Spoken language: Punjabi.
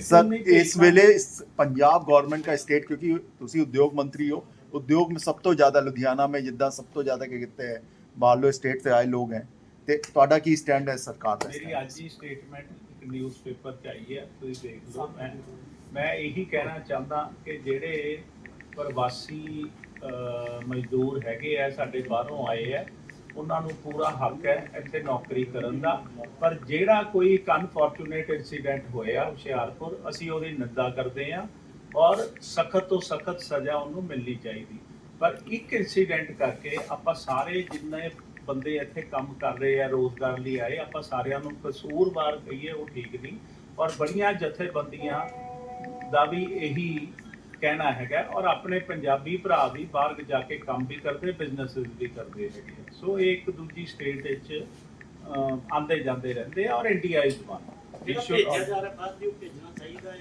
ਸਰ ਇਸ ਵੇਲੇ ਪੰਜਾਬ ਗਵਰਨਮੈਂਟ ਦਾ ਸਟੇਟ ਕਿਉਂਕਿ ਤੁਸੀਂ ਉਦਯੋਗ ਮੰਤਰੀ ਹੋ ਉਦਯੋਗ ਮੇਂ ਸਭ ਤੋਂ ਜ਼ਿਆਦਾ ਲੁਧਿਆਣਾ ਮੇਂ ਜਿੱਦਾਂ ਸਭ ਤੋਂ ਜ਼ਿਆਦਾ ਕੀ ਕਹਿੰਦੇ ਹੈ ਬਾਹਰ ਸਟੇਟ ਤੇ ਆਏ ਲੋਕ ਹੈ ਤੇ ਤੁਹਾਡਾ ਕੀ ਸਟੈਂਡ ਹੈ ਸਰਕਾਰ ਦਾ ਮੇਰੀ ਅੱਜ ਦੀ ਸਟੇਟਮੈਂਟ ਇੱਕ ਨਿਊਜ਼ਪੇਪਰ 'ਚ ਆਈ ਹੈ ਤੁਸੀਂ ਦੇਖ ਲਓ। ਮੈਂ ਮੈਂ ਇਹੀ ਕਹਿਣਾ ਚਾਹੁੰਦਾ ਕਿ ਜਿਹੜੇ ਪ੍ਰਵਾਸੀ ਮਜ਼ਦੂਰ ਹੈਗੇ ਆ ਸਾਡੇ ਬਾਹਰੋਂ ਆਏ ਆ ਉਹਨਾਂ ਨੂੰ ਪੂਰਾ ਹੱਕ ਹੈ ਇੱਥੇ ਨੌਕਰੀ ਕਰਨ ਦਾ। ਪਰ ਜਿਹੜਾ ਕੋਈ ਇੱਕ ਅਨਫੋਰਚੂਨੇਟ ਇਨਸੀਡੈਂਟ ਹੋਇਆ ਹੁਸ਼ਿਆਰਪੁਰ, ਅਸੀਂ ਉਹਦੀ ਨਿੰਦਾ ਕਰਦੇ ਹਾਂ ਔਰ ਸਖਤ ਤੋਂ ਸਖਤ ਸਜ਼ਾ ਉਹਨੂੰ ਮਿਲਣੀ ਚਾਹੀਦੀ। ਪਰ ਇੱਕ ਇਨਸੀਡੈਂਟ ਕਰਕੇ ਆਪਾਂ ਸਾਰੇ ਜਿੰਨੇ ਬੰਦੇ ਇੱਥੇ ਕੰਮ ਕਰ ਰਹੇ ਆ, ਰੋਜ਼ਗਾਰ ਲਈ ਆਏ, ਆਪਾਂ ਸਾਰਿਆਂ ਨੂੰ ਕਸੂਰਵਾਰ ਕਹੀਏ ਉਹ ਠੀਕ ਨਹੀਂ। ਔਰ ਬੜੀਆਂ ਜਥੇਬੰਦੀਆਂ ਦਾ ਵੀ ਇਹੀ ਕਹਿਣਾ ਹੈਗਾ ਔਰ ਆਪਣੇ ਪੰਜਾਬੀ ਭਰਾ ਵੀ ਬਾਹਰ ਜਾ ਕੇ ਕੰਮ ਵੀ ਕਰਦੇ ਬਿਜ਼ਨੈਸ ਵੀ ਕਰਦੇ ਹੈਗੇ। ਸੋ ਇਹ ਇੱਕ ਦੂਜੀ ਸਟੇਟ ਵਿੱਚ ਆਉਂਦੇ ਜਾਂਦੇ ਰਹਿੰਦੇ ਆ ਔਰ ਇੰਡੀਆ ਇਜ਼ ਵਨ ਜਿਹੜਾ ਭੇਜਿਆ ਜਾ ਰਿਹਾ ਦੀ ਭੇਜਣਾ ਚਾਹੀਦਾ